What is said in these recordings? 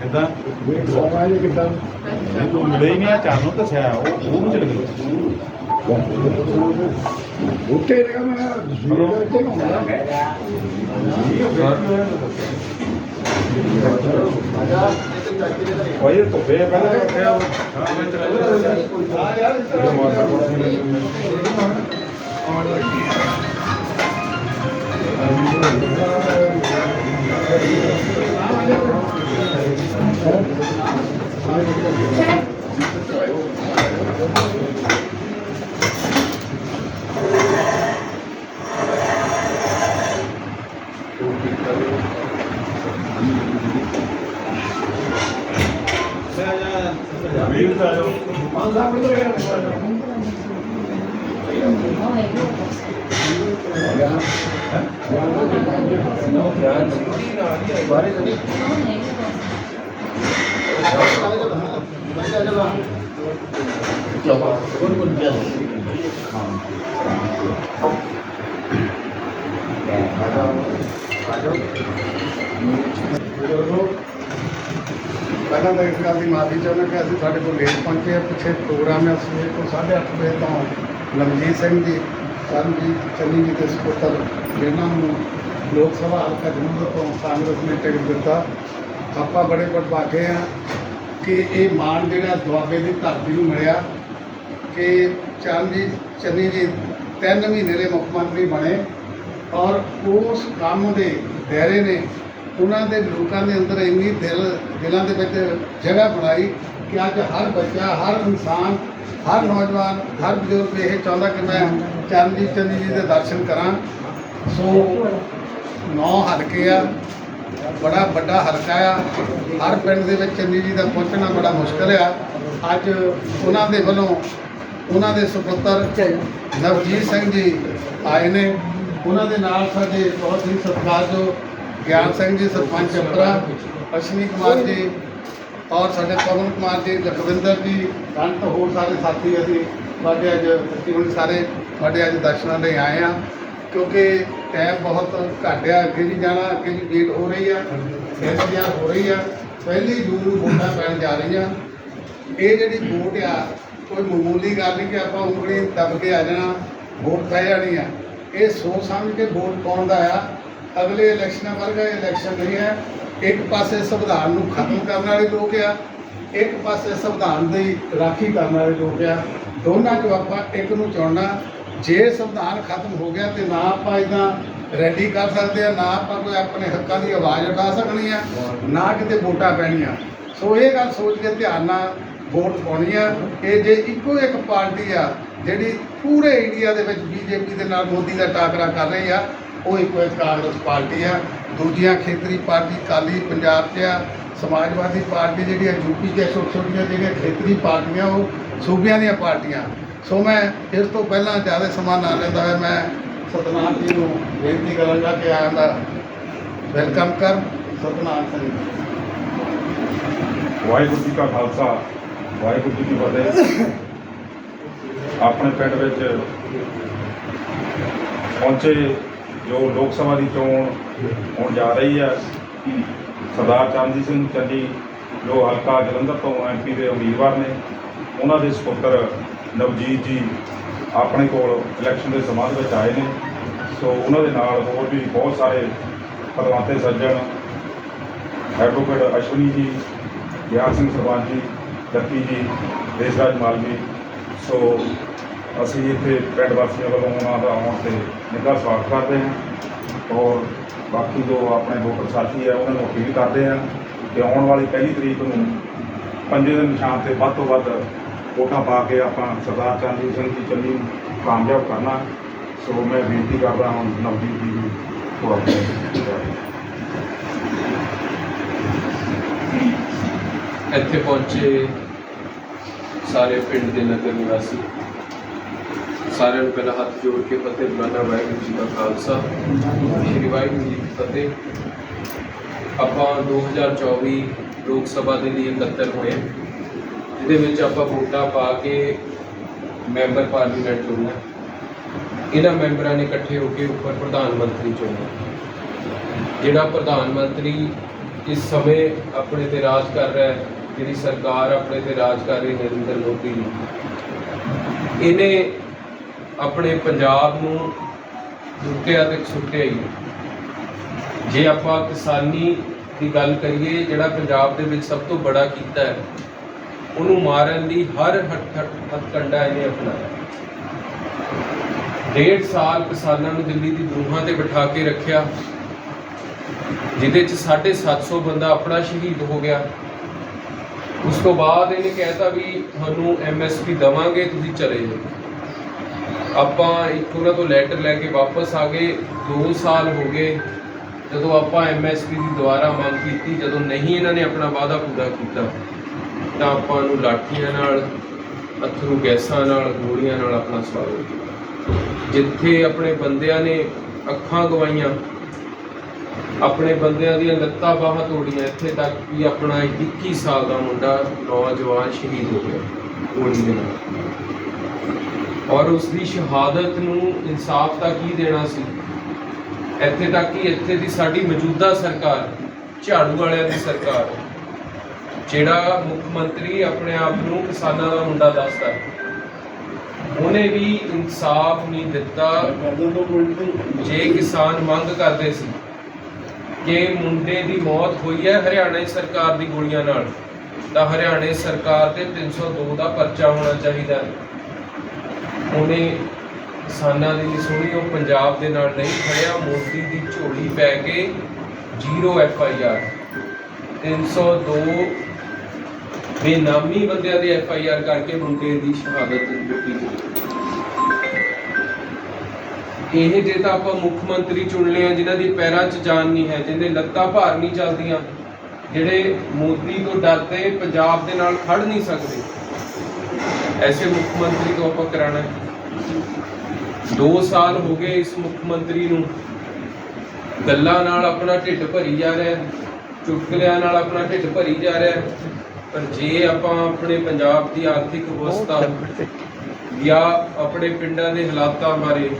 ਕਿੱਦਾਂ ਇਹ ਗੋਵਾ ਜੀ ਕਿਦਾਂ ਇਹ ਤੂੰ ਮਿਲੇ ਹੀ ਨਹੀਂ ਆ ਚਾਨੂੰ ਦੱਸਿਆ ਉਹ ਉਹ ਨੂੰ ਚਲ ਗਈ ਉੱਤੇ ਰਿਹਾ ਮੈਂ ਜ਼ੀਰੋ ਦੇ ਉੱਤੇ ਹੁੰਦਾ ਕੋਈ ਧੁੱਪੇ ਪਹਿਲਾਂ ਰੱਖਿਆ ਹਾਂ ਮੈਂ ਚਲਾ ਵੀਰ ਦਾ Obrigado. ਪਹਿਲਾਂ ਤਾਂ ਇਸ ਗੱਲ ਦੀ ਮਾਫੀ ਚਾਹੁੰਦਾ ਕਿ ਅਸੀਂ ਸਾਡੇ ਕੋਲ ਲੇਟ ਪਹੁੰਚੇ ਹਾਂ ਪਿੱਛੇ ਪ੍ਰੋਗਰਾਮ ਹੈ ਸਵੇਰ ਤੋਂ 8:30 ਵਜੇ ਤੋਂ ਲਮਜੀਤ ਸਿੰਘ ਜੀ ਕਰਮਜੀਤ ਚੰਨੀ ਜੀ ਦੇ ਸਪੋਰਟਰ ਜਿਨ੍ਹਾਂ ਨੂੰ ਲੋਕ ਸਭਾ ਹਲਕਾ ਜਲੰਧਰ ਤੋਂ ਕਾਂਗਰਸ ਨੇ ਟਿਕਟ ਦਿੱਤਾ। ਆਪਾਂ ਬੜੇ ਵਡਭਾਗੇ ਹਾਂ ਕਿ ਇਹ ਮਾਣ ਜਿਹੜਾ ਦੁਆਬੇ ਦੀ ਧਰਤੀ ਨੂੰ ਮਿਲਿਆ ਕਿ ਚਰਨਜੀਤ ਚੰਨੀ ਜੀ ਤਿੰਨ ਮਹੀਨੇ ਦੇ ਮੁੱਖ ਮੰਤਰੀ ਬਣੇ ਔਰ ਉਸ ਕੰਮ ਦੇ ਦਾਇਰੇ ਨੇ ਉਹਨਾਂ ਦੇ ਲੋਕਾਂ ਦੇ ਅੰਦਰ ਇੰਨੀ ਦਿਲ, ਦਿਲਾਂ ਦੇ ਵਿੱਚ ਜਗ੍ਹਾ ਬਣਾਈ ਕਿ ਅੱਜ ਹਰ ਬੱਚਾ, ਹਰ ਇਨਸਾਨ ਹਰ ਨੌਜਵਾਨ, ਹਰ ਬਜ਼ੁਰਗ ਇਹ ਚਾਹੁੰਦਾ ਕਿ ਮੈਂ ਚਰਨਜੀਤ ਚੰਨੀ ਜੀ ਦੇ ਦਰਸ਼ਨ ਕਰਾਂ। ਸੋ ਨੌ ਹਲਕੇ ਆ, ਬੜਾ ਵੱਡਾ ਹਲਕਾ ਆ। ਹਰ ਪਿੰਡ ਦੇ ਵਿੱਚ ਚੰਨੀ ਜੀ ਦਾ ਪਹੁੰਚਣਾ ਬੜਾ ਮੁਸ਼ਕਲ ਆ। ਅੱਜ ਉਹਨਾਂ ਦੇ ਵੱਲੋਂ ਉਹਨਾਂ ਦੇ ਸੁਪੁੱਤਰ ਨਵਜੀਤ ਸਿੰਘ ਜੀ ਆਏ ਨੇ। ਉਹਨਾਂ ਦੇ ਨਾਲ ਸਾਡੇ ਬਹੁਤ ਹੀ ਸਤਿਕਾਰਯੋਗ ਗਿਆਨ ਸਿੰਘ ਜੀ, ਸਰਪੰਚ ਅੰਪਰਾ ਅਸ਼ਵਨੀ ਕੁਮਾਰ ਜੀ ਔਰ ਸਾਡੇ ਪਵਨ ਕੁਮਾਰ ਜੀ ਲਖਵਿੰਦਰ ਜੀ ਕੰਟ ਹੋਰ ਸਾਰੇ ਸਾਥੀ ਅਸੀਂ ਸਾਡੇ ਅੱਜ ਤਕਰੀਬਨ ਸਾਰੇ ਸਾਡੇ ਅੱਜ ਦਰਸ਼ਨਾਂ ਲਈ ਆਏ ਆ ਕਿਉਂਕਿ ਟਾਈਮ ਬਹੁਤ ਘੱਟ ਆ, ਅੱਗੇ ਵੀ ਜਾਣਾ, ਅੱਗੇ ਵੀ ਵੇਟ ਹੋ ਰਹੀ ਆ ਇੰਤਜ਼ਾਰ ਹੋ ਰਹੀ ਆ, ਪਹਿਲੀ ਜੂਨ ਨੂੰ ਵੋਟਾਂ ਪੈਣ ਜਾ ਰਹੀਆਂ। ਇਹ ਜਿਹੜੀ ਵੋਟ ਆ, ਕੋਈ ਮਾਮੂਲੀ ਗੱਲ ਨਹੀਂ ਕਿ ਆਪਾਂ ਉਂਗਲੀ ਦੱਬ ਕੇ ਆ ਜਾਣਾ, ਵੋਟ ਪੈ ਜਾਣੀ ਆ। ਇਹ ਸੋਚ ਸਮਝ ਕੇ ਵੋਟ ਪਾਉਣ ਦਾ ਆ। ਅਗਲੇ ਇਲੈਕਸ਼ਨਾਂ ਵਰਗਾ ਇਹ ਇਲੈਕਸ਼ਨ ਨਹੀਂ ਹੈ। ਇੱਕ ਪਾਸੇ ਸੰਵਿਧਾਨ ਨੂੰ ਖਤਮ ਕਰਨ ਵਾਲੇ ਲੋਕ ਆ, ਇੱਕ ਪਾਸੇ ਸੰਵਿਧਾਨ ਦੀ ਰਾਖੀ ਕਰਨ ਵਾਲੇ ਲੋਕ ਆ। ਦੋਨਾਂ ਚੋਂ ਆਪਾਂ ਇੱਕ ਨੂੰ ਚੁਣਨਾ। ਜੇ ਸੰਵਿਧਾਨ ਖਤਮ ਹੋ ਗਿਆ ਤੇ ਨਾ ਆਪਾਂ ਇਦਾਂ ਰੈਲੀ ਕਰ ਸਕਦੇ ਆ, ਨਾ ਆਪਾਂ ਕੋਈ ਆਪਣੇ ਹੱਕਾਂ ਦੀ ਆਵਾਜ਼ ਉਠਾ ਸਕਣੀ ਆ, ਨਾ ਕਿਤੇ ਵੋਟਾਂ ਪੈਣੀਆਂ। ਸੋ ਇਹ ਗੱਲ ਸੋਚ ਕੇ ਧਿਆਨ ਨਾਲ ਵੋਟ ਪਾਉਣੀ ਆ। ਇਹ ਜੇ ਇੱਕੋ ਇੱਕ ਪਾਰਟੀ ਆ, ਜਿਹੜੀ ਪੂਰੇ ਇੰਡੀਆ ਦੇ ਵਿੱਚ ਬੀਜੇਪੀ ਦੇ ਨਾਲ ਮੋਦੀ ਦਾ ਟਾਕਰਾ ਕਰ ਰਹੀ ਆ, ਉਹ ਇੱਕੋ ਇੱਕ ਕਾਂਗਰਸ ਪਾਰਟੀ ਆ। ਦੂਜੀਆਂ ਖੇਤਰੀ ਪਾਰਟੀ ਕਾਲੀ ਪੰਜਾਬ 'ਚ ਆ ਸਮਾਜਵਾਦੀ ਪਾਰਟੀ ਜਿਹੜੀ ਆ ਯੂਪੀ 'ਚ ਆ, ਛੋਟੀਆਂ ਛੋਟੀਆਂ ਜਿਹੜੀਆਂ ਖੇਤਰੀ ਪਾਰਟੀਆਂ ਉਹ ਸੂਬਿਆਂ ਦੀਆਂ ਪਾਰਟੀਆਂ। ਸੋ ਮੈਂ ਇਸ ਤੋਂ ਪਹਿਲਾਂ ਜ਼ਿਆਦਾ ਸਮਾਂ ਨਾ ਲੈਂਦਾ ਹੋਇਆ ਮੈਂ ਸਤਨਾਮ ਜੀ ਨੂੰ ਬੇਨਤੀ ਕਰਾਂਗਾ ਕਿ ਆਇਆਂ ਦਾ ਵੈਲਕਮ ਕਰ ਸਤਨਾਮ ਸਿੰਘ ਵਾਹਿਗੁਰੂ ਜੀ ਕਾ ਖਾਲਸਾ ਵਾਹਿਗੁਰੂ ਜੀ ਕੀ ਫਤਿਹ। ਆਪਣੇ ਪਿੰਡ ਵਿੱਚ ਪਹੁੰਚੇ ਜੋ ਲੋਕ ਸਭਾ ਦੀ ਚੋਣ ਹੋਣ ਜਾ ਰਹੀ ਹੈ ਸਰਦਾਰ ਚਰਨਜੀਤ ਸਿੰਘ ਚੰਨੀ ਜੋ ਹਲਕਾ ਜਲੰਧਰ ਤੋਂ ਐਮਪੀ ਦੇ ਉਮੀਦਵਾਰ ਨੇ, ਉਹਨਾਂ ਦੇ ਸੁਪੁੱਤਰ ਨਵਜੀਤ ਜੀ ਆਪਣੇ ਕੋਲ ਇਲੈਕਸ਼ਨ ਦੇ ਸੰਬੰਧ ਵਿੱਚ ਆਏ ਨੇ। ਸੋ ਉਹਨਾਂ ਦੇ ਨਾਲ ਹੋਰ ਵੀ ਬਹੁਤ ਸਾਰੇ ਪਰਵਾਤੇ ਸੱਜਣ ਐਡਵੋਕੇਟ ਅਸ਼ਵਨੀ ਜੀ, ਗਿਆਨ ਸਿੰਘ ਸਰਪੰਚ ਜੀ, ਜੱਤੀ ਜੀ, ਦੇਸਰਾਜ ਮਾਲਵੀ। ਸੋ ਅਸੀਂ ਇੱਥੇ ਪਿੰਡ ਵਾਸੀਆਂ ਵੱਲੋਂ ਉਹਨਾਂ ਦਾ ਆਉਣ ਤੇ ਨਿੱਘਾ ਸਵਾਗਤ ਕਰਦੇ ਹਾਂ। ਔਰ ਬਾਕੀ ਜੋ ਆਪਣੇ ਵੋਟਰ ਸਾਥੀ ਹੈ ਉਹਨਾਂ ਨੂੰ ਅਪੀਲ ਕਰਦੇ ਹਾਂ ਕਿ ਆਉਣ ਵਾਲੀ ਪਹਿਲੀ ਤਰੀਕ ਨੂੰ ਪੰਜੇ ਦੇ ਨਿਸ਼ਾਨ ਤੇ ਵੱਧ ਤੋਂ ਵੱਧ ਵੋਟਾਂ ਪਾ ਕੇ ਆਪਾਂ ਸਰਦਾਰ ਚਰਨਜੀਤ ਸਿੰਘ ਜੀ ਚੰਨੀ ਨੂੰ ਕਾਮਯਾਬ ਕਰਨਾ। ਸੋ ਮੈਂ ਬੇਨਤੀ ਕਰਦਾ ਹਾਂ ਨਵਜੀਤ ਜੀ ਨੂੰ ਥੋੜਾ ਇੱਥੇ ਪਹੁੰਚੇ ਸਾਰੇ ਪਿੰਡ ਦੇ ਨਗਰ ਨਿਵਾਸੀ। ਸਾਰਿਆਂ ਨੂੰ ਪਹਿਲਾਂ ਹੱਥ ਜੋੜ ਕੇ ਫਤਿਹ ਬੁਲਾਣਾ ਵਾਹਿਗੁਰੂ ਜੀ ਦਾ ਖਾਲਸਾ। ਸ਼੍ਰੀ ਵਾਹਿਗੁਰੂ ਜੀ ਕੀ ਫਤਿਹ। ਆਪਾਂ 2024 ਲੋਕ ਸਭਾ ਦੇ ਲਈ ਇਕੱਤਰ ਹੋਏ ਜਿਹਦੇ ਵਿੱਚ ਆਪਾਂ ਵੋਟਾਂ ਪਾ ਕੇ ਮੈਂਬਰ ਪਾਰਲੀਮੈਂਟ ਚੁਣਿਆ ਇਹਨਾਂ ਮੈਂਬਰਾਂ ਨੇ ਇਕੱਠੇ ਹੋ ਕੇ ਉੱਪਰ ਪ੍ਰਧਾਨ ਮੰਤਰੀ ਚੁਣਿਆ ਜਿਹੜਾ ਪ੍ਰਧਾਨ ਮੰਤਰੀ ਇਸ ਸਮੇਂ ਆਪਣੇ ਤੇ ਰਾਜ ਕਰ ਰਿਹਾ ਹੈ, ਜਿਹੜੀ ਸਰਕਾਰ ਆਪਣੇ ਤੇ ਰਾਜ ਕਰ ਰਹੀ ਨਰਿੰਦਰ ਮੋਦੀ ਇਹਨੇ ਆਪਣੇ ਪੰਜਾਬ ਨੂੰ ਲੁੱਟਿਆ ਤੇ ਸੁੱਟਿਆ ਹੀ ਜੇ ਆਪਾਂ ਕਿਸਾਨੀ ਦੀ ਗੱਲ ਕਰੀਏ, ਜਿਹੜਾ ਪੰਜਾਬ ਦੇ ਵਿੱਚ ਸਭ ਤੋਂ ਬੜਾ ਕੀਤਾ ਹੈ, ਉਹਨੂੰ ਮਾਰਨ ਲਈ ਹਰ ਹੱਥ ਹੱਥਕੰਡਾ ਇਹਨੇ ਅਪਣਾਇਆ। ਡੇਢ ਸਾਲ ਕਿਸਾਨਾਂ ਨੂੰ ਦਿੱਲੀ ਦੀ ਬਰੂਹਾਂ ਤੇ ਬਿਠਾ ਕੇ ਰੱਖਿਆ, ਜਿਹਦੇ ਚ 750 ਬੰਦਾ ਆਪਣਾ ਸ਼ਹੀਦ ਹੋ ਗਿਆ। ਉਸ ਤੋਂ ਬਾਅਦ ਇਹਨੇ ਕਹਿਤਾ ਵੀ ਤੁਹਾਨੂੰ ਐਮਐਸਪੀ ਦਵਾਂਗੇ, ਤੁਸੀਂ ਚਲੇ ਜਾਓ। ਆਪਾਂ ਇੱਕ ਉਹਨਾਂ ਤੋਂ ਲੈਟਰ ਲੈ ਕੇ ਵਾਪਸ ਆ ਗਏ। 2 ਸਾਲ ਹੋ ਗਏ ਜਦੋਂ ਆਪਾਂ ਐਮਐਸਪੀ ਦੀ ਦੁਬਾਰਾ ਮੰਗ ਕੀਤੀ। ਜਦੋਂ ਨਹੀਂ ਇਹਨਾਂ ਨੇ ਆਪਣਾ ਵਾਅਦਾ ਪੂਰਾ ਕੀਤਾ, ਤਾਂ ਆਪਾਂ ਨੂੰ ਲਾਠੀਆਂ ਨਾਲ, ਅਥਰੂ ਗੈਸਾਂ ਨਾਲ, ਗੋਲੀਆਂ ਨਾਲ ਆਪਣਾ ਸਵਾਗਤ ਕੀਤਾ ਜਿੱਥੇ ਆਪਣੇ ਬੰਦਿਆਂ ਨੇ ਅੱਖਾਂ ਗਵਾਈਆਂ, ਆਪਣੇ ਬੰਦਿਆਂ ਦੀਆਂ ਲੱਤਾਂ ਬਾਹਾਂ ਤੋੜੀਆਂ, ਇੱਥੇ ਤੱਕ ਵੀ ਆਪਣਾ 21 ਸਾਲ ਦਾ ਮੁੰਡਾ ਨੌਜਵਾਨ ਸ਼ਹੀਦ ਹੋ ਗਿਆ ਗੋਲੀ ਦੇ ਨਾਲ। ਔਰ ਉਸ ਦੀ ਸ਼ਹਾਦਤ ਨੂੰ ਇਨਸਾਫ ਦਾ ਕੀ ਦੇਣਾ ਸੀ? ਇੱਥੇ ਤੱਕ ਕਿ ਇੱਥੇ ਦੀ ਸਾਡੀ ਮੌਜੂਦਾ ਸਰਕਾਰ, ਝਾੜੂ ਵਾਲਿਆਂ ਦੀ ਸਰਕਾਰ, ਜਿਹੜਾ ਮੁੱਖ ਮੰਤਰੀ ਆਪਣੇ ਆਪ ਨੂੰ ਕਿਸਾਨਾਂ ਦਾ ਮੁੰਡਾ ਦੱਸਦਾ ਉਹਨੇ ਵੀ ਇਨਸਾਫ ਨਹੀਂ ਦਿੱਤਾ। ਜੇ ਕਿਸਾਨ ਮੰਗ ਕਰਦੇ ਸੀ ਕਿ ਮੁੰਡੇ ਦੀ ਮੌਤ ਹੋਈ ਹੈ ਹਰਿਆਣਾ ਸਰਕਾਰ ਦੀ ਗੋਲੀਆਂ ਨਾਲ, ਤਾਂ ਹਰਿਆਣੇ ਸਰਕਾਰ ਤੇ 302 ਦਾ ਪਰਚਾ ਹੋਣਾ ਚਾਹੀਦਾ ਹੈ। ਉਹਨੇ ਕਿਸਾਨਾਂ ਦੀ ਸੁਣੀ, ਉਹ ਪੰਜਾਬ ਦੇ ਨਾਲ ਨਹੀਂ ਖੜਿਆ, ਮੋਦੀ ਦੀ ਝੋਲੀ ਪੈ ਕੇ ਜ਼ੀਰੋ ਐਫ ਆਈ ਆਰ। 302 ਬੇਨਾਮੀ ਬੰਦਿਆਂ ਦੀ ਐਫ ਆਈ ਆਰ ਕਰਕੇ ਮੁੰਡੇ ਦੀ ਸ਼ਹਾਦਤ ਦਿੱਤੀ ਗਈ। ਇਹ ਜੇ ਤਾਂ ਆਪਾਂ ਮੁੱਖ ਮੰਤਰੀ ਚੁਣ ਲਏ ਆ, ਜਿਨ੍ਹਾਂ ਦੀ ਪੈਰਾਂ 'ਚ ਜਾਨ ਨਹੀਂ ਹੈ, ਜਿਹਦੇ ਲੱਤਾਂ ਭਾਰ ਨਹੀਂ ਚੱਲਦੀਆਂ, ਜਿਹੜੇ ਮੋਦੀ ਤੋਂ ਡਰਦੇ, ਪੰਜਾਬ ਦੇ ਨਾਲ ਖੜ ਨਹੀਂ ਸਕਦੇ ਐਸੇ ਮੁੱਖ ਮੰਤਰੀ ਤੋਂ ਆਪਾਂ ਕਰਾਣਾ ਹੈ। 2 ਸਾਲ ਹੋ ਗਏ ਇਸ ਮੁੱਖ ਮੰਤਰੀ ਨੂੰ। ਗੱਲਾਂ ਨਾਲ ਆਪਣਾ ਢਿੱਡ ਭਰੀ ਜਾ ਰਿਹਾ ਹੈ। ਚੁਟਕਲਿਆਂ ਨਾਲ ਆਪਣਾ ਢਿੱਡ ਭਰੀ ਜਾ ਰਿਹਾ ਹੈ। ਪਰ ਜੇ ਆਪਾਂ ਆਪਣੇ ਪੰਜਾਬ ਦੀ ਆਰਥਿਕ ਅਵਸਥਾ ਜਾਂ ਆਪਣੇ ਪਿੰਡਾਂ ਦੇ ਹਾਲਾਤਾਂ ਬਾਰੇ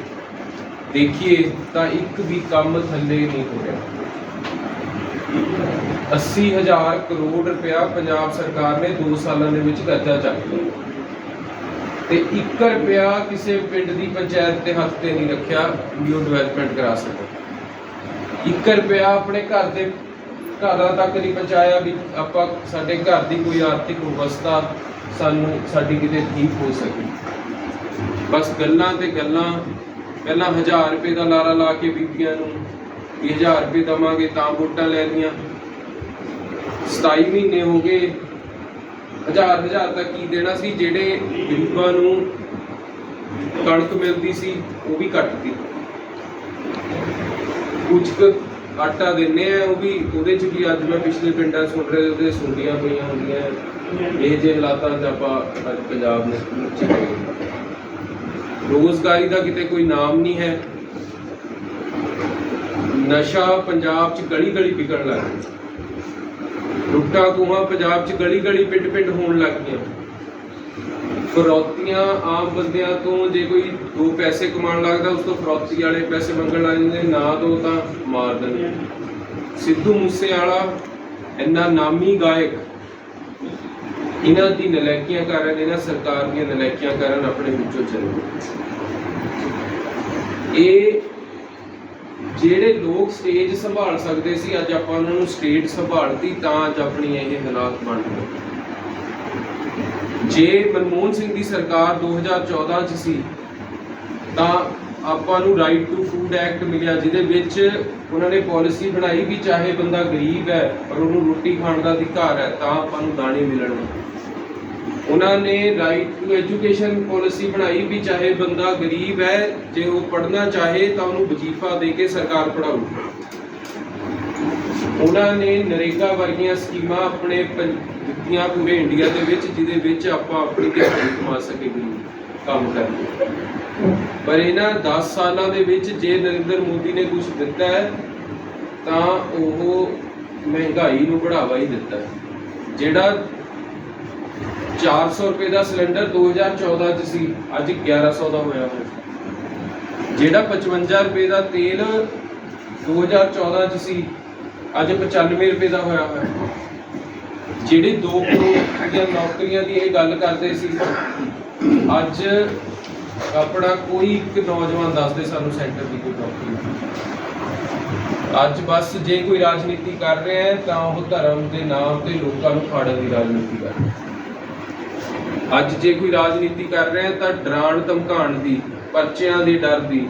ਦੇਖੀਏ ਤਾਂ ਇੱਕ ਵੀ ਕੰਮ ਥੱਲੇ ਨਹੀਂ ਹੋ ਰਿਹਾ। 80000 ਕਰੋੜ ਰੁਪਇਆ ਪੰਜਾਬ ਸਰਕਾਰ ਨੇ 2 ਸਾਲਾਂ ਦੇ ਵਿੱਚ ਕਰਜ਼ਾ ਚੱਕ ਲਿਆ। ਤੇ 1 ਰੁਪਿਆ ਕਿਸੇ ਪਿੰਡ ਦੀ ਪੰਚਾਇਤ ਦੇ ਹੱਥ ਤੇ ਨਹੀਂ ਰੱਖਿਆ ਵੀ ਉਹ ਡਿਵੈਲਪਮੈਂਟ ਕਰਾ ਸਕੇ। 1 ਰੁਪਿਆ ਆਪਣੇ ਘਰ ਦੇ ਘਰਾਂ ਤੱਕ ਨਹੀਂ ਪਹੁੰਚਾਇਆ ਵੀ ਆਪਾਂ ਸਾਡੇ ਘਰ ਦੀ ਕੋਈ ਆਰਥਿਕ ਅਵਸਥਾ ਸਾਨੂੰ ਸਾਡੀ ਕਿਤੇ ਠੀਕ ਹੋ ਸਕੇ। ਬਸ ਗੱਲਾਂ ਤੇ ਗੱਲਾਂ, ਪਹਿਲਾਂ 1000 ਰੁਪਏ ਦਾ ਲਾਰਾ ਲਾ ਕੇ ਬੀਬੀਆਂ ਨੂੰ, ਵੀ 1000 ਰੁਪਏ ਦਵਾਂਗੇ ਤਾਂ ਵੋਟਾਂ ਲੈ ਲਈਆਂ। 27 ਮਹੀਨੇ ਹੋ ਗਏ ਹਜ਼ਾਰ ਹਜ਼ਾਰ ਦਾ ਕੀ ਦੇਣਾ ਸੀ, ਜਿਹੜੇ ਗਰੀਬਾਂ ਨੂੰ ਕਣਕ ਮਿਲਦੀ ਸੀ, ਉਹ ਵੀ ਕੱਟਦੀ ਕੁਝ ਕੁ ਆਟਾ ਦਿੰਨੇ ਆ, ਉਹ ਵੀ ਉਹਦੇ ਚ ਵੀ ਅੱਜ ਮੈਂ ਪਿਛਲੇ ਪਿੰਡਾਂ 'ਚ ਸੁਣ ਰਿਹਾ, ਉਹਦੇ ਸੁੰਡੀਆਂ ਪਈਆਂ ਹੁੰਦੀਆਂ ਇਹ ਜੇ ਹਾਲਾਤਾਂ 'ਚ ਆਪਾਂ ਅੱਜ ਪੰਜਾਬ ਨੇ ਚ ਰੋਜ਼ਗਾਰੀ ਦਾ ਕਿਤੇ ਕੋਈ ਨਾਮ ਨਹੀਂ ਹੈ। ਨਸ਼ਾ ਪੰਜਾਬ 'ਚ ਗਲੀ ਗਲੀ ਵਿਕਣ ਲੱਗ ਲੁੱਟਾਂ ਖੋਹਾਂ ਪੰਜਾਬ 'ਚ ਗਲੀ ਗਲੀ, ਪਿੰਡ ਪਿੰਡ ਹੋਣ ਲੱਗ ਗਈਆਂ ਫਰੌਤੀਆਂ ਆਮ ਬੰਦਿਆਂ ਤੋਂ ਜੇ ਕੋਈ ਦੋ ਪੈਸੇ ਕਮਾਉਣ ਲੱਗਦਾ, ਉਸ ਤੋਂ ਫਰੌਤੀ ਵਾਲੇ ਪੈਸੇ ਮੰਗਣ ਲੱਗ ਜਾਂਦੇ, ਨਾ ਦੋ ਤਾਂ ਮਾਰ ਦਿੰਦੇ। ਸਿੱਧੂ ਮੂਸੇਵਾਲਾ, ਇੰਨਾ ਨਾਮੀ ਗਾਇਕ, ਇਹਨਾਂ ਦੀ ਨਲਾਇਕੀਆਂ ਕਾਰਨ, ਇਹਨਾਂ ਸਰਕਾਰ ਦੀਆਂ ਨਲਾਇਕੀਆਂ ਕਾਰਨ ਆਪਣੇ ਵਿੱਚੋਂ ਚਲੇ ਇਹ ਜਿਹੜੇ ਲੋਕ ਸਟੇਜ ਸੰਭਾਲ ਸਕਦੇ ਸੀ, ਅੱਜ ਆਪਾਂ ਉਹਨਾਂ ਨੂੰ ਸਟੇਜ ਸੰਭਾਲਤੀ, ਤਾਂ ਅੱਜ ਆਪਣੀ ਇਹ ਹਾਲਾਤ ਬਣ ਗਏ। ਜੇ ਮਨਮੋਹਨ ਸਿੰਘ ਦੀ ਸਰਕਾਰ 2014 ਚ ਸੀ, ਤਾਂ ਆਪਾਂ ਨੂੰ ਰਾਈਟ ਟੂ ਫੂਡ ਐਕਟ ਮਿਲਿਆ, ਜਿਹਦੇ ਵਿੱਚ ਉਹਨਾਂ ਨੇ ਪਾਲਿਸੀ ਬਣਾਈ ਵੀ ਚਾਹੇ ਬੰਦਾ ਗਰੀਬ ਹੈ, ਪਰ ਉਹਨੂੰ ਰੋਟੀ ਖਾਣ ਦਾ ਅਧਿਕਾਰ ਹੈ, ਤਾਂ ਆਪਾਂ ਨੂੰ ਦਾਣੇ ਮਿਲਣਗੇ। ਉਹਨਾਂ ਨੇ ਰਾਈਟ ਟੂ ਐਜੂਕੇਸ਼ਨ ਪਾਲਿਸੀ ਬਣਾਈ ਵੀ ਚਾਹੇ ਬੰਦਾ ਗਰੀਬ ਹੈ, ਜੇ ਉਹ ਪੜ੍ਹਨਾ ਚਾਹੇ ਤਾਂ ਉਹਨੂੰ ਵਜ਼ੀਫਾ ਦੇ ਕੇ ਸਰਕਾਰ ਪੜਾਊ ਉਹਨਾਂ ਨੇ ਨਰੇਗਾ ਵਰਗੀਆਂ ਸਕੀਮਾਂ ਆਪਣੇ ਪੰ- ਦਿੱਤੀਆਂ ਪੂਰੇ ਇੰਡੀਆ ਦੇ ਵਿੱਚ, ਜਿਹਦੇ ਵਿੱਚ ਆਪਾਂ ਆਪਣੀ ਦਿਹਾੜੀ ਕਮਾ ਸਕੇ ਗਰੀਬ ਕੰਮ ਕਰਕੇ ਪਰ ਇਹਨਾਂ 10 ਸਾਲਾਂ ਦੇ ਵਿੱਚ ਜੇ ਨਰਿੰਦਰ ਮੋਦੀ ਨੇ ਕੁਝ ਦਿੱਤਾ ਹੈ, ਤਾਂ ਉਹ ਮਹਿੰਗਾਈ ਨੂੰ ਬੜਾਵਾ ਹੀ ਦਿੱਤਾ ਜਿਹੜਾ 400 ਰੁਪਏ ਦਾ ਸਿਲੰਡਰ 2014 ਚ ਸੀ, ਅੱਜ 1100 ਦਾ ਹੋਇਆ ਹੋਇਆ। ਜਿਹੜਾ 55 ਰੁਪਏ ਦਾ ਤੇਲ 2014 ਚ ਸੀ, ਅੱਜ 95 ਰੁਪਏ ਦਾ ਹੋਇਆ ਹੋਇਆ। ਜਿਹੜੇ 2 ਕਰੋੜ ਦੀਆਂ ਨੌਕਰੀਆਂ ਦੀ ਇਹ ਗੱਲ ਕਰਦੇ ਸੀ, ਅੱਜ ਆਪਣਾ ਕੋਈ ਇੱਕ ਨੌਜਵਾਨ ਦੱਸਦੇ ਸਾਨੂੰ ਸੈਂਟਰ ਦੀ ਕੋਈ ਨੌਕਰੀ ਅੱਜ ਬਸ ਜੇ ਕੋਈ ਰਾਜਨੀਤੀ ਕਰ ਰਿਹਾ ਹੈ, ਤਾਂ ਉਹ ਧਰਮ ਦੇ ਨਾਮ ਤੇ ਲੋਕਾਂ ਨੂੰ ਫਾੜਨ ਦੀ ਰਾਜਨੀਤੀ ਕਰ ਰਿਹਾ ਅੱਜ ਜੇ ਕੋਈ ਰਾਜਨੀਤੀ ਕਰ ਰਿਹਾ ਤਾਂ ਡਰਾਣ ਧਮਕਾਉਣ ਦੀ, ਪਰਚਿਆਂ ਦੇ ਡਰ ਦੀ,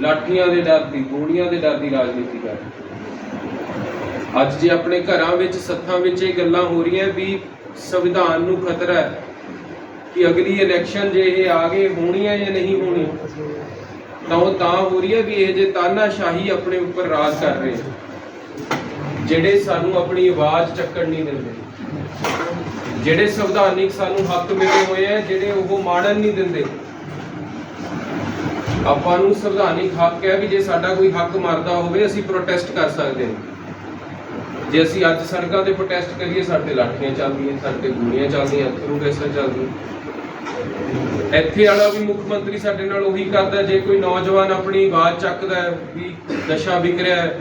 ਲਾਠੀਆਂ ਦੇ ਡਰ ਦੀ, ਗੋਲੀਆਂ ਦੇ ਡਰ ਦੀ ਰਾਜਨੀਤੀ ਕਰ ਅੱਜ ਜੇ ਆਪਣੇ ਘਰਾਂ ਵਿੱਚ, ਸੱਥਾਂ ਵਿੱਚ ਇਹ ਗੱਲਾਂ ਹੋ ਰਹੀਆਂ ਵੀ ਸੰਵਿਧਾਨ ਨੂੰ ਖਤਰਾ ਹੈ ਕਿ ਅਗਲੀ ਇਲੈਕਸ਼ਨ ਜੇ ਇਹ ਆ ਗਏ ਹੋਣੀ ਹੈ ਜਾਂ ਨਹੀਂ ਹੋਣੀ ਤਾਂ ਉਹ ਤਾਂ ਹੋ ਰਹੀ ਹੈ ਵੀ ਇਹ ਜੇ ਤਾਨਾਸ਼ਾਹੀ ਆਪਣੇ ਉੱਪਰ ਰਾਜ ਕਰ ਰਹੇ ਜਿਹੜੇ ਸਾਨੂੰ ਆਪਣੀ ਆਵਾਜ਼ ਚੱਕਣ ਨਹੀਂ ਦਿੰਦੇ। ਜਿਹੜੇ ਸੰਵਿਧਾਨਿਕ ਸਾਨੂੰ ਹੱਕ ਮਿਲੇ ਹੋਏ ਆ, ਜਿਹੜੇ ਉਹ ਮਾਣਨ ਨਹੀਂ ਦਿੰਦੇ। ਆਪਾਂ ਨੂੰ ਸੰਵਿਧਾਨਿਕ ਹੱਕ ਹੈ ਵੀ ਜੇ ਸਾਡਾ ਕੋਈ ਹੱਕ ਮਰਦਾ ਹੋਵੇ, ਅਸੀਂ ਪ੍ਰੋਟੈਸਟ ਕਰ ਸਕਦੇ ਹਾਂ। ਜੇ ਅਸੀਂ ਅੱਜ ਸੜਕਾਂ ਤੇ ਪ੍ਰੋਟੈਸਟ ਕਰੀਏ, ਸਾਡੇ ਲਾਠੀਆਂ ਚੱਲਦੀਆਂ, ਸਾਡੇ ਗੋਲੀਆਂ ਚੱਲਦੀਆਂ ਅਥਰੂ ਗੈਸਾਂ ਚੱਲਦੀਆਂ। ਇੱਥੇ ਵਾਲਾ ਵੀ ਮੁੱਖ ਮੰਤਰੀ ਸਾਡੇ ਨਾਲ ਉਹੀ ਕਰਦਾ, ਜੇ ਕੋਈ ਨੌਜਵਾਨ ਆਪਣੀ ਆਵਾਜ਼ ਚੱਕਦਾ ਹੈ ਵੀ ਨਸ਼ਾ ਵਿਕ ਰਿਹਾ ਹੈ,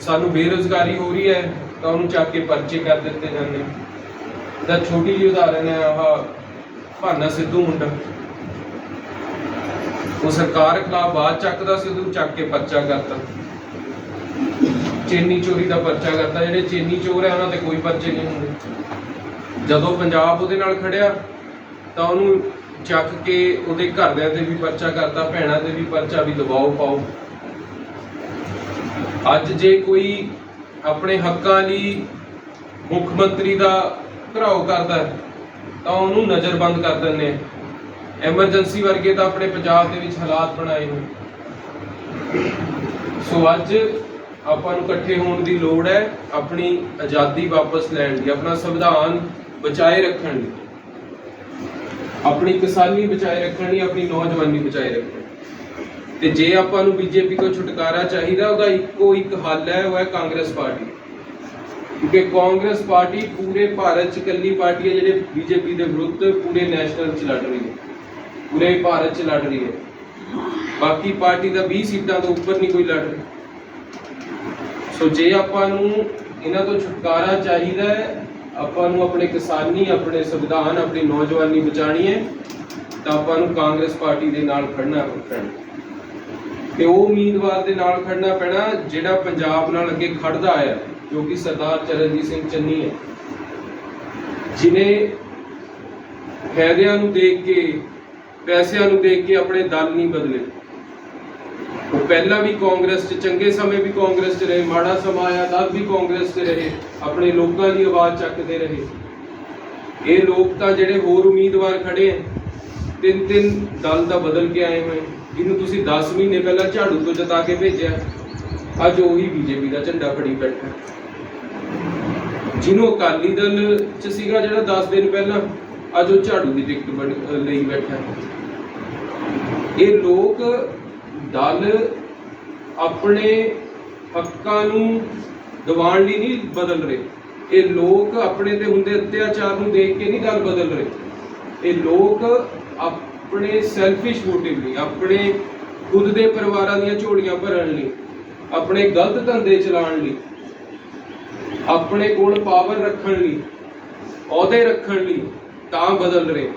ਸਾਨੂੰ ਬੇਰੁਜ਼ਗਾਰੀ ਹੋ ਰਹੀ ਹੈ, ਤਾਂ ਉਹਨੂੰ ਚੱਕ ਕੇ ਪਰਚੇ ਕਰ ਦਿੱਤੇ ਜਾਂਦੇ। ਨੇ। ਛੋਟੀ ਜਿਹੀ ਉਦਾਹਰਨ ਹੈ ਆਹ ਭਾਨਾ ਸਿੱਧੂ ਮੁੰਡਾ। ਉਹ ਸਰਕਾਰ ਖਿਲਾਫ ਆਵਾਜ਼ ਚੱਕਦਾ ਸੀ ਉਹਨੂੰ ਚੱਕ ਕੇ ਪਰਚਾ ਕਰਤਾ। ਚੇਨੀ ਚੋਰੀ ਦਾ ਪਰਚਾ ਕਰਤਾ। ਜਿਹੜੇ ਚੇਨੀ ਚੋਰ ਹੈ ਉਹਨਾਂ ਤੇ ਕੋਈ ਪਰਚੇ ਨਹੀਂ ਹੁੰਦੇ। ਜਦੋਂ ਪੰਜਾਬ ਉਹਦੇ ਨਾਲ ਖੜਿਆ, ਤਾਂ ਉਹਨੂੰ ਚੱਕ ਕੇ ਉਹਦੇ ਘਰਦਿਆਂ ਤੇ ਵੀ ਪਰਚਾ ਕਰਤਾ, ਭੈਣਾਂ ਤੇ ਵੀ ਪਰਚਾ ਵੀ ਦਬਾਓ, ਪਾਓ। ਅੱਜ ਜੇ ਕੋਈ ਆਪਣੇ ਹੱਕਾਂ ਲਈ ਮੁੱਖ ਮੰਤਰੀ ਦਾ ਘਰਾਓ ਕਰਦਾ ਤਾਂ ਉਹਨੂੰ ਨਜ਼ਰਬੰਦ ਕਰ ਦਿੰਦੇ ਆ ਐਮਰਜੈਂਸੀ ਵਰਗੇ ਤਾਂ ਆਪਣੇ ਪੰਜਾਬ ਦੇ ਵਿੱਚ ਹਾਲਾਤ ਬਣਾਏ ਹੋਏ। ਸੋ ਅੱਜ ਆਪਾਂ ਨੂੰ ਇਕੱਠੇ ਹੋਣ ਦੀ ਲੋੜ ਹੈ ਆਪਣੀ ਆਜ਼ਾਦੀ ਵਾਪਸ ਲੈਣ ਦੀ, ਆਪਣਾ ਸੰਵਿਧਾਨ ਬਚਾਏ ਰੱਖਣ ਲਈ ਆਪਣੀ ਕਿਸਾਨੀ ਬਚਾਏ ਰੱਖਣ ਲਈ ਆਪਣੀ ਨੌਜਵਾਨੀ ਬਚਾਏ ਰੱਖਣ ਤੇ ਜੇ ਆਪਾਂ ਨੂੰ ਬੀਜੇਪੀ ਤੋਂ ਛੁਟਕਾਰਾ ਚਾਹੀਦਾ, ਉਹਦਾ ਇੱਕੋ ਇੱਕ ਹੱਲ ਹੈ, ਉਹ ਹੈ ਕਾਂਗਰਸ ਪਾਰਟੀ। ਕਿਉਂਕਿ ਕਾਂਗਰਸ ਪਾਰਟੀ ਪੂਰੇ ਭਾਰਤ 'ਚ ਇਕੱਲੀ ਪਾਰਟੀ ਹੈ, ਜਿਹੜੇ ਬੀਜੇਪੀ ਦੇ ਵਿਰੁੱਧ ਪੂਰੇ ਨੈਸ਼ਨਲ 'ਚ ਲੜ ਰਹੀ ਹੈ। ਪੂਰੇ ਭਾਰਤ 'ਚ ਲੜ ਰਹੀ ਹੈ। ਬਾਕੀ ਪਾਰਟੀ ਦਾ 20 ਸੀਟਾਂ ਤੋਂ ਉੱਪਰ ਨਹੀਂ ਕੋਈ ਲੜ ਰਹੀ। ਸੋ ਜੇ ਆਪਾਂ ਨੂੰ ਇਹਨਾਂ ਤੋਂ ਛੁਟਕਾਰਾ ਚਾਹੀਦਾ ਹੈ, ਆਪਾਂ ਨੂੰ ਆਪਣੇ ਕਿਸਾਨੀ, ਆਪਣੇ ਸੰਵਿਧਾਨ, ਆਪਣੀ ਨੌਜਵਾਨੀ ਬਚਾਣੀ ਹੈ, ਤਾਂ ਆਪਾਂ ਨੂੰ ਕਾਂਗਰਸ ਪਾਰਟੀ ਦੇ ਨਾਲ ਖੜਨਾ ਪੈਣਾ। ਤੇ ਉਹ ਉਮੀਦਵਾਰ ਦੇ ਨਾਲ ਖੜਨਾ ਪੈਣਾ ਜਿਹੜਾ ਪੰਜਾਬ ਨਾਲ ਅੱਗੇ ਖੜਦਾ ਆਇਆ। ਜੋ ਕਿ ਸਰਦਾਰ ਚਰਨਜੀਤ ਸਿੰਘ ਚੰਨੀ ਹੈ, ਜਿਨੇ ਫਾਇਦਿਆਂ ਨੂੰ ਦੇਖ ਕੇ, ਪੈਸਿਆਂ ਨੂੰ ਦੇਖ ਕੇ ਆਪਣੇ ਦਲ ਨਹੀਂ ਬਦਲੇ। ਉਹ ਪਹਿਲਾਂ ਵੀ ਕਾਂਗਰਸ 'ਚ, ਚੰਗੇ ਸਮੇਂ ਵੀ ਕਾਂਗਰਸ 'ਚ ਰਹੇ, ਮਾੜਾ ਸਮਾਂ ਆਇਆ ਤਦ ਵੀ ਕਾਂਗਰਸ 'ਚ ਰਹੇ, ਆਪਣੇ ਲੋਕਾਂ ਦੀ ਆਵਾਜ਼ ਚੱਕਦੇ ਰਹੇ। ਇਹ ਲੋਕ ਤਾਂ ਜਿਹੜੇ ਹੋਰ ਉਮੀਦਵਾਰ ਖੜੇ ਆ ਤਿੰਨ ਤਿੰਨ ਦਲ ਦਾ ਬਦਲ ਕੇ ਆਏ ਹੋਏ। ਜਿਹਨੂੰ ਤੁਸੀਂ 10 ਮਹੀਨੇ ਪਹਿਲਾਂ ਝਾੜੂ ਤੋਂ ਜਿਤਾ ਕੇ ਭੇਜਿਆ। ਅੱਜ ਉਹੀ ਬੀਜੇਪੀ ਦਾ ਝੰਡਾ ਫੜੀ ਬੈਠਾ। ਜਿਹਨੂੰ ਅਕਾਲੀ ਦਲ 'ਚ ਸੀਗਾ ਜਿਹੜਾ 10 ਦਿਨ ਪਹਿਲਾਂ, ਅੱਜ ਉਹ ਝਾੜੂ ਦੀ ਟਿਕਟ ਬਣ- ਲਈ ਬੈਠਾ ਇਹ ਲੋਕ ਦਲ ਆਪਣੇ ਹੱਕਾਂ ਨੂੰ ਦਿਵਾਉਣ ਲਈ ਨਹੀਂ ਬਦਲ ਰਹੇ। ਇਹ ਲੋਕ ਆਪਣੇ ਤੇ ਹੁੰਦੇ ਅਤਿਆਚਾਰ ਨੂੰ ਦੇਖ ਕੇ ਨਹੀਂ ਦਲ ਬਦਲ ਰਹੇ। ਇਹ ਲੋਕ ਆਪਣੇ ਸੈਲਫਿਸ਼ ਮੋਟਿਵ ਲਈ, ਆਪਣੇ ਖੁਦ ਦੇ ਪਰਿਵਾਰਾਂ ਦੀਆਂ ਝੋਲੀਆਂ ਭਰਨ ਲਈ, ਆਪਣੇ ਗਲਤ ਧੰਦੇ ਚਲਾਉਣ ਲਈ ਆਪਣੇ ਕੋਲ ਪਾਵਰ ਰੱਖਣ ਲਈ, ਅਹੁਦੇ ਰੱਖਣ ਲਈ ਤਾਂ ਬਦਲ ਰਹੇ।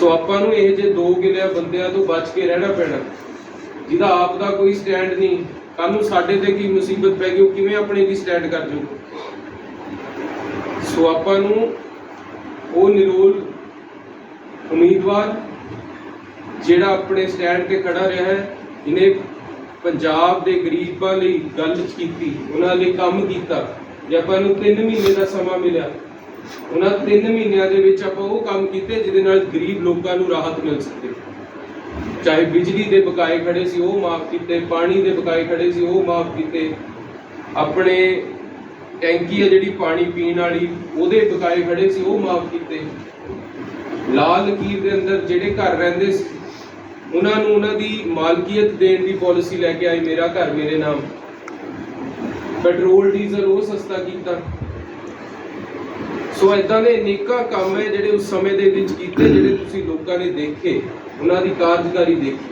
ਸੋ ਆਪਾਂ ਨੂੰ ਇਹ ਜੇ ਦੋ ਗਿਲਿਆ ਬੰਦਿਆਂ ਤੋਂ ਬਚ ਕੇ ਰਹਿਣਾ ਪੈਣਾ, ਜਿਹਦਾ ਆਪ ਦਾ ਕੋਈ ਸਟੈਂਡ ਨਹੀਂ ਕੱਲ ਨੂੰ ਸਾਡੇ ਤੇ ਕੀ ਮੁਸੀਬਤ ਪੈ ਗਈ, ਉਹ ਕਿਵੇਂ ਆਪਣੇ ਦੀ ਸਟੈਂਡ ਕਰ ਜੂ? ਸੋ ਆਪਾਂ ਨੂੰ ਉਹ ਨਿਰੋਲ ਉਮੀਦਵਾਰ ਜਿਹੜਾ ਆਪਣੇ ਸਟੈਂਡ ਤੇ ਖੜਾ ਰਿਹਾ ਹੈ ਇਹਨੇ ਪੰਜਾਬ ਦੇ ਗਰੀਬਾਂ ਲਈ ਗੱਲ ਕੀਤੀ, ਉਹਨਾਂ ਲਈ ਕੰਮ ਕੀਤਾ, ਜੇ ਆਪਾਂ ਨੂੰ 3 ਮਹੀਨੇ ਦਾ ਸਮਾਂ ਮਿਲਿਆ, ਉਹਨਾਂ 3 ਮਹੀਨਿਆਂ ਦੇ ਵਿੱਚ ਆਪਾਂ ਉਹ ਕੰਮ ਕੀਤੇ ਜਿਹਦੇ ਨਾਲ ਗਰੀਬ ਲੋਕਾਂ ਨੂੰ ਰਾਹਤ ਮਿਲ ਸਕੇ। ਚਾਹੇ ਬਿਜਲੀ ਦੇ ਬਕਾਏ ਖੜੇ ਸੀ, ਉਹ ਮਾਫ ਕੀਤੇ, ਪਾਣੀ ਦੇ ਬਕਾਏ ਖੜੇ ਸੀ, ਉਹ ਮਾਫ ਕੀਤੇ। ਆਪਣੇ ਟੈਂਕੀ ਹੈ ਜਿਹੜੀ ਪਾਣੀ ਪੀਣ ਵਾਲੀ, ਉਹਦੇ ਬਕਾਏ ਖੜੇ ਸੀ, ਉਹ ਮਾਫ ਕੀਤੇ। ਲਾਲ ਲਕੀਰ ਦੇ ਅੰਦਰ ਜਿਹੜੇ ਘਰ ਰਹਿੰਦੇ ਸੀ ਉਹਨਾਂ ਨੂੰ ਉਹਨਾਂ ਦੀ ਮਾਲਕੀਅਤ ਦੇਣ ਦੀ ਪਾਲਿਸੀ ਲੈ ਕੇ ਆਈ, ਮੇਰਾ ਘਰ ਮੇਰੇ ਨਾਮ। ਪੈਟਰੋਲ, ਡੀਜ਼ਲ, ਉਹ ਸਸਤਾ ਕੀਤਾ। ਸੋ ਇਦਾਂ ਦੇ ਅਨੇਕਾਂ ਕੰਮ ਹੈ ਜਿਹੜੇ ਉਸ ਸਮੇਂ ਦੇ ਵਿੱਚ ਕੀਤੇ, ਜਿਹੜੇ ਤੁਸੀਂ ਲੋਕਾਂ ਨੇ ਦੇਖੇ, ਉਹਨਾਂ ਦੀ ਕਾਰਜਕਾਰੀ ਦੇਖੀ।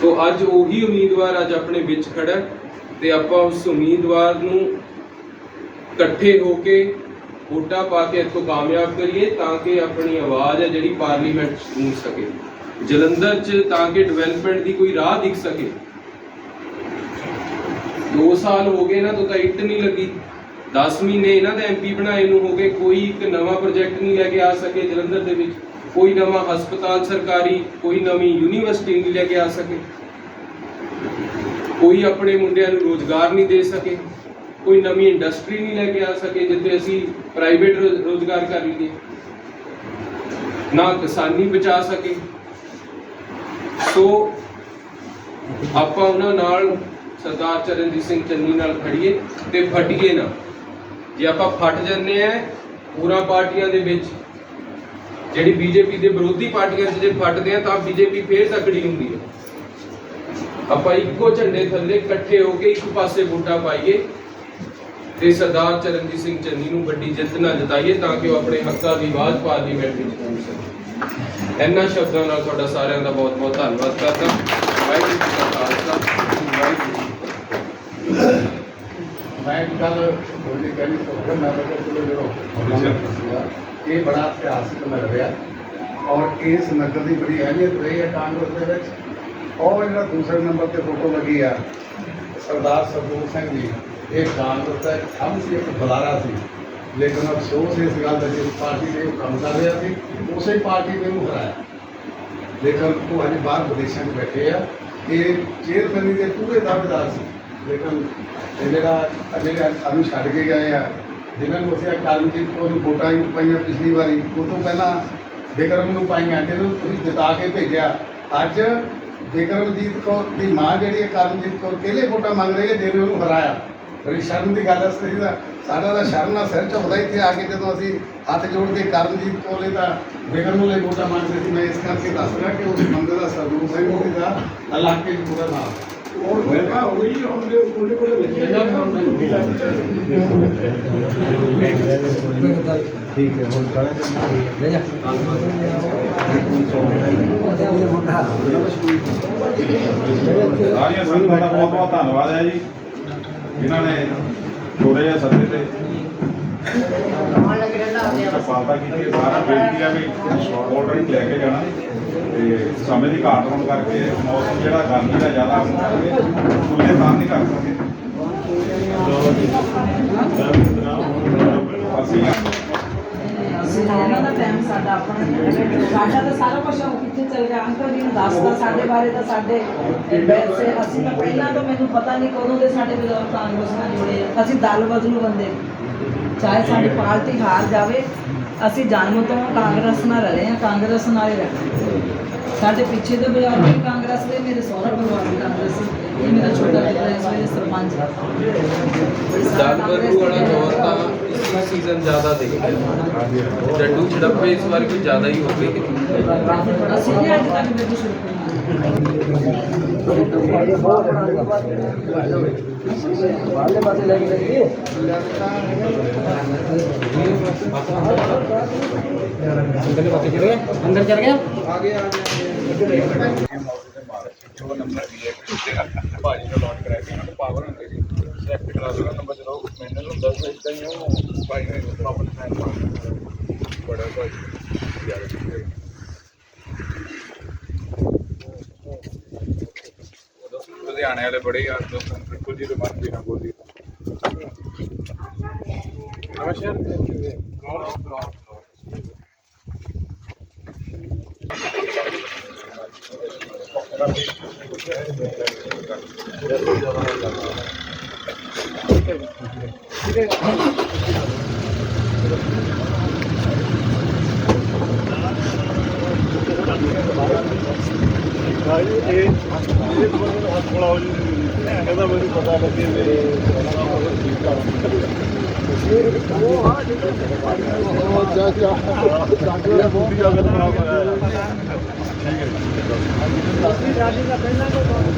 ਸੋ ਅੱਜ ਉਹੀ ਉਮੀਦਵਾਰ ਅੱਜ ਆਪਣੇ ਵਿੱਚ ਖੜਾ ਹੈ ਤੇ ਆਪਾਂ ਉਸ ਉਮੀਦਵਾਰ ਨੂੰ ਇਕੱਠੇ ਹੋ ਕੇ ਵੋਟਾਂ ਪਾ ਕੇ ਇੱਥੋਂ ਕਾਮਯਾਬ ਕਰੀਏ ਤਾਂ ਕਿ ਆਪਣੀ ਆਵਾਜ਼ ਹੈ ਜਿਹੜੀ ਪਾਰਲੀਮੈਂਟ ਨੂੰ ਸਕੇ। ਜਲੰਧਰ 'ਚ ਤਾਂ ਕਿ ਡਿਵੈਲਪਮੈਂਟ ਦੀ ਕੋਈ ਰਾਹ ਦਿਖ ਸਕੇ। 2 ਸਾਲ ਹੋ ਗਏ ਨਾ ਤੋਂ ਤਾਂ ਇੱਟ ਨਹੀਂ ਲੱਗੀ। 10 ਮਹੀਨੇ ਇਹਨਾਂ ਦੇ ਐਮਪੀ ਬਣਾਏ ਨੂੰ ਹੋ ਗਏ। ਕੋਈ ਇੱਕ ਨਵਾਂ ਪ੍ਰੋਜੈਕਟ ਨਹੀਂ ਲੈ ਕੇ ਆ ਸਕੇ ਜਲੰਧਰ ਦੇ ਵਿੱਚ। ਕੋਈ ਨਵਾਂ ਹਸਪਤਾਲ ਸਰਕਾਰੀ, ਕੋਈ ਨਵੀਂ ਯੂਨੀਵਰਸਿਟੀ ਨਹੀਂ ਲੈ ਕੇ ਆ ਸਕੇ। ਕੋਈ ਆਪਣੇ ਮੁੰਡਿਆਂ ਨੂੰ ਰੋਜ਼ਗਾਰ ਨਹੀਂ ਦੇ ਸਕੇ। ਕੋਈ ਨਵੀਂ ਇੰਡਸਟਰੀ ਨਹੀਂ ਲੈ ਕੇ ਆ ਸਕੇ ਜਿੱਥੇ ਅਸੀਂ ਪ੍ਰਾਈਵੇਟ ਰੋਜ਼ਗਾਰ ਕਰ ਲਈਏ। ਨਾ ਕਿਸਾਨੀ ਬਚਾ ਸਕੇ। ਸੋ ਆਪਾਂ ਉਹਨਾਂ ਨਾਲ ਸਰਦਾਰ ਚਰਨਜੀਤ ਸਿੰਘ ਚੰਨੀ ਨਾਲ ਖੜੀਏ ਤੇ ਫਟੀਏ ਨਾ। ਜੇ ਆਪਾਂ ਫਟ ਜੰਨੇ ਆ ਪੂਰਾ ਪਾਰਟੀਆਂ ਦੇ ਵਿੱਚ, ਜਿਹੜੀ ਬੀਜੇਪੀ ਦੇ ਵਿਰੋਧੀ ਪਾਰਟੀਆਂ 'ਚ ਜੇ ਫਟਦੇ ਆ ਤਾਂ ਬੀਜੇਪੀ ਫੇਰ ਤਕੜੀ ਹੁੰਦੀ ਹੈ ਆਪਾਂ ਇੱਕੋ ਝੰਡੇ ਥੱਲੇ ਇਕੱਠੇ ਹੋ ਕੇ ਇੱਕ ਪਾਸੇ ਵੋਟਾਂ ਪਾਈਏ ਤੇ ਸਰਦਾਰ ਚਰਨਜੀਤ ਸਿੰਘ ਚੰਨੀ ਨੂੰ ਵੱਡੀ ਜਿੱਤ ਨਾਲ ਜਿਤਾਈਏ ਤਾਂ ਕਿ ਉਹ ਆਪਣੇ ਹੱਕਾਂ ਦੀ ਆਵਾਜ਼ ਪਾਰਲੀਮੈਂਟ ਵਿੱਚ ਪਹੁੰਚ ਸਕੇ। ਇਹਨਾਂ ਸ਼ਬਦਾਂ ਨਾਲ ਤੁਹਾਡਾ ਸਾਰਿਆਂ ਦਾ ਬਹੁਤ ਬਹੁਤ ਧੰਨਵਾਦ ਕਰਦਾ ਵਾਹਿਗੁਰੂ ਜੀ ਕਾ ਖਾਲਸਾ ਵਾਹਿਗੁਰੂ। ਮੈਂ ਇੱਕ ਗੱਲ ਬੋਲੀ ਚਾਹੁੰਦਾ ਮੈਂ ਬੇਟੇ ਕੋਲ ਜਿਹੜਾ ਇਹ ਬੜਾ ਇਤਿਹਾਸਿਕ ਨਗਰ ਹੈ ਔਰ ਇਸ ਨਗਰ ਦੀ ਬੜੀ ਅਹਿਮੀਅਤ ਰਹੀ ਹੈ ਕਾਂਗਰਸ ਦੇ ਵਿੱਚ। ਔਰ ਜਿਹੜਾ ਦੂਸਰੇ ਨੰਬਰ ਤੇ ਫੋਟੋ ਲੱਗੀ ਆ ਸਰਦਾਰ ਸਰਦੂਲ ਸਿੰਘ ਜੀ ਇਹ ਕਾਂਗਰਸ ਦਾ ਕੰਮ ਸੀ ਇੱਕ ਬੁਲਾਰਾ ਸੀ। ਲੇਕਿਨ ਅਫਸੋਸ ਇਸ ਗੱਲ ਦਾ ਜਿਸ ਪਾਰਟੀ ਨੇ ਉਹ ਕੰਮ ਕਰ ਰਿਹਾ ਸੀ, ਉਸੇ ਪਾਰਟੀ ਨੇ ਉਹਨੂੰ ਹਰਾਇਆ। ਲੇਕਿਨ ਉਹ ਅੱਜ ਬਾਹਰ ਵਿਦੇਸ਼ਾਂ 'ਚ ਬੈਠੇ ਆ। ਇਹ ਚੇਅਰਮੈਨੀ ਦੇ ਪੂਰੇ ਦਾਅਵੇਦਾਰ ਸੀ। ਲੇਕਿਨ ਇਹ ਜਿਹੜਾ ਇਹ ਜਿਹੜੇ ਸਾਨੂੰ ਛੱਡ ਕੇ ਗਏ ਆ, ਜਿਨ੍ਹਾਂ ਨੂੰ ਅਸੀਂ ਕਰਮਜੀਤ ਕੌਰ ਨੂੰ ਵੋਟਾਂ ਹੀ ਪਾਈਆਂ ਪਿਛਲੀ ਵਾਰੀ। ਉਹ ਤੋਂ ਪਹਿਲਾਂ ਬਿਕਰਮ ਨੂੰ ਪਾਈਆਂ, ਜਿਹਨੂੰ ਤੁਸੀਂ ਜਿਤਾ ਕੇ ਭੇਜਿਆ। ਅੱਜ ਬਿਕਰਮਜੀਤ ਕੌਰ ਦੀ ਮਾਂ ਜਿਹੜੀ ਹੈ, ਕਰਮਜੀਤ ਕੌਰ ਕਿਹਲੇ ਵੋਟਾਂ ਮੰਗ ਰਹੀ ਹੈ ਜਿਹਨੇ ਉਹਨੂੰ ਹਰਾਇਆ? ਬੜੀ ਸ਼ਰਮ ਦੀ ਗੱਲ ਹੈ, ਸਹੀ ਦਾ ਸਾਡਾ ਤਾਂ ਸ਼ਰਮ ਨਾਲ ਸਿਰ ਝੁਕਦਾ ਇੱਥੇ ਆ ਕੇ ਜਦੋਂ ਅਸੀਂ ਹੱਥ ਜੋੜ ਕੇ ਕਰਮਜੀਤ ਕੋਲੇ ਤਾਂ ਬਿਕਰਮ ਨੂੰ ਲਈ ਵੋਟਾਂ ਮੰਗਦੇ ਸੀ ਮੈਂ ਇਸ ਕਰਕੇ ਦੱਸ ਰਿਹਾ ਕਿ ਉਸ ਬੰਦੇ ਦਾ ਸਰਦੂਲ ਸਿੰਘ ਜੀ ਦਾ ਇਲਾਕੇ 'ਚ ਪੂਰਾ ਨਾਮ। ਉਹ ਹੋਏਗਾ ਉਹੀ ਹੁੰਦੇ ਉਹਦੇ ਕੋਲ ਠੀਕ ਹੈ ਹੁਣ ਕਰਾਂ ਲੈ ਜਾ। ਸਾਰੀਆਂ ਸੰਗਤਾਂ ਦਾ ਬਹੁਤ ਬਹੁਤ ਧੰਨਵਾਦ ਹੈ ਜੀ। ਜਿਨ੍ਹਾਂ ਨੇ ਥੋੜੇ ਜਿਹਾ ਸੱਦੇ ਤੇ। ਕੀਤੀ। ਸਾਰਾ ਬੇਨਤੀ ਹੈ ਵੀ ਸ਼ਾਰਟ ਆਰਡਰ ਹੀ ਲੈ ਕੇ ਜਾਣਾ। ਤੇ ਸਮੇਂ ਦੀ ਘਾਟ ਹੋਣ ਕਰਕੇ ਮੌਸਮ ਜਿਹੜਾ ਗਰਮੀ ਦਾ ਜ਼ਿਆਦਾ ਹੋਣ ਕਰਕੇ ਖੁੱਲੇ ਤਾਂ ਨਹੀਂ ਕਰ ਸਕਦੇ ਅਸੀਂ ਇਹਨਾਂ ਦਾ ਟਾਈਮ ਸਾਡਾ ਆਪਣਾ। ਸਾਡਾ ਤਾਂ ਸਾਰਾ ਕੁਝ ਉਹ ਕਿੱਥੇ ਚਲ ਗਿਆ? ਅੰਕਲ ਜੀ ਨੂੰ ਦੱਸਦਾ ਸਾਡੇ ਬਾਰੇ ਤਾਂ ਸਾਡੇ ਵੈਸੇ ਅਸੀਂ ਤਾਂ ਪਹਿਲਾਂ ਤਾਂ ਮੈਨੂੰ ਪਤਾ ਨਹੀਂ ਕਦੋਂ ਦੇ ਸਾਡੇ ਬਜ਼ੁਰਗ ਕਾਂਗਰਸ ਨਾਲ ਜੁੜੇ ਆ। ਅਸੀਂ ਦਲ ਬਦਲੂ ਬੰਦੇ। ਚਾਹੇ ਸਾਡੀ ਪਾਰਟੀ ਹਾਰ ਜਾਵੇ ਅਸੀਂ ਜਨਮ ਤੋਂ ਕਾਂਗਰਸ ਨਾਲ ਰਹੇ ਹਾਂ ਕਾਂਗਰਸ ਨਾਲ ਹੀ ਰਹਿਣਾ। ਸਾਡੇ ਪਿੱਛੇ ਦੇ ਬਜ਼ੁਰਗ ਵੀ ਕਾਂਗਰਸ ਦੇ ਮੇਰੇ ਸਹੁਰਾ ਪਰਿਵਾਰ ਵੀ ਕਾਂਗਰਸ ਇਹ ਮੇਰਾ ਛੋਟਾ ਬੇਟਾ ਇਸ ਵੇਲੇ ਸਰਪੰਚ ਹੈ। ਬੱਲੂ ਵਾਲਾ ਦੌਰ ਤਾਂ ਇਸ ਸੀਜ਼ਨ ਜ਼ਿਆਦਾ ਦੇਖ ਗਿਆ ਡੱਡੂ ਛੜੱਪੇ ਇਸ ਵਾਰ ਕੁਝ ਜ਼ਿਆਦਾ ਹੀ ਹੋ ਗਏ। ਅਸੀਂ ਨਹੀਂ ਅੱਜ ਤੱਕ ਬੇਟੀ ਸ਼ੁਰੂ ਬਾਹਰਲੇ ਪਾਸੇ ਲੈ ਕੇ ਜਾਈਏ ਅੰਦਰਲੇ ਪਾਸੇ ਚਲ ਗਿਆ ਅੰਦਰ ਚਲ ਗਿਆ ਭਾਜੀ ਦਾ ਲਾਂਚ ਕਰਾਇਆ ਸੀ ਉਹਨਾਂ ਨੂੰ ਪਾਵਰ ਹੁੰਦੀ ਸੀ ਸੈਕਟਰ ਕਲਾਸ ਦਾ ਨੰਬਰ ਜਦੋਂ ਮੈਨੂੰ ਹੁੰਦਾ ਸੀ ਇਦਾਂ ਹੀ ਉਹ ਭਾਈ ਨੇ ਪਾਵਰ ਫੈਨ ਬੜਾ ਭਾਈ ਯਾਰ ਲੁਧਿਆਣੇ ਵਾਲੇ ਬੜੇ ਯਾਰ ਦੋਸਤ ਹਨ ਬਿਲਕੁਲ ਜੀ ਰਮਨ ਜੀ ਨਾਲ ਬੋਲੀ ਨਮਸਕਾਰ ਕੌਣ ਕੌਣ Thank you. ਭਾਈ, ਇਹ ਇਹ ਕੋਲ ਹੱਥ ਖੜਾਓ ਜੀ। ਕਹਿੰਦਾ ਮੈਨੂੰ ਪਤਾ ਲੱਗੇ ਮੇਰੇ ਠੀਕ ਆ ਉਹ ਜਾ ਜਾ ਡਾਕਟਰ ਬਹੁਤ ਹੀ ਅਗਲ ਖਰਾਬ ਹੋਇਆ ਠੀਕ ਹੈ ਜੀ ਰਾਜੀ ਦਾ ਪਹਿਲਾਂ ਤੋਂ ਬਹੁਤ